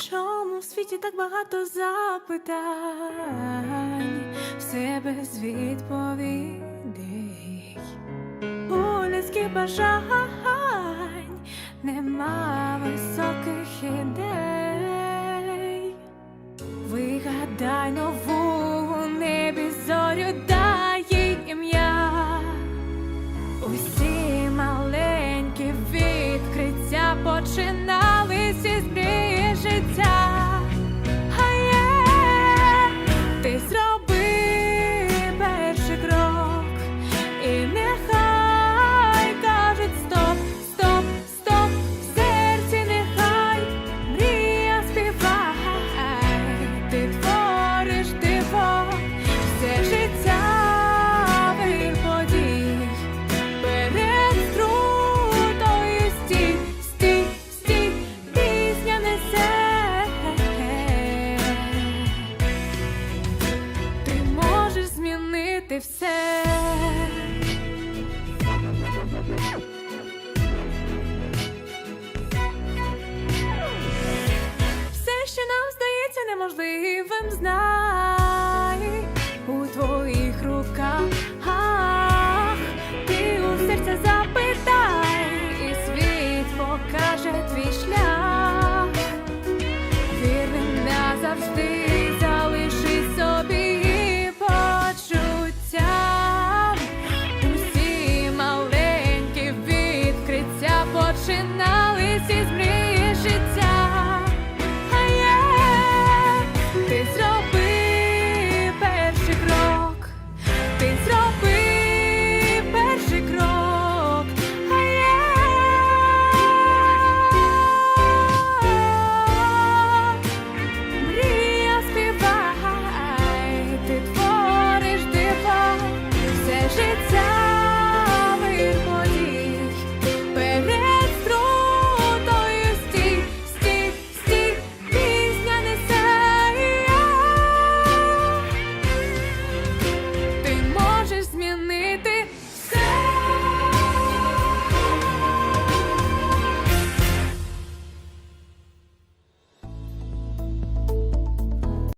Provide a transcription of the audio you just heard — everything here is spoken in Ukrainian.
Чому в світі так багато запитань, все без відповідей, у людських бажань. Нема високих ідей, вигадай нову. зробити все. Все, що нам здається неможливим, знай.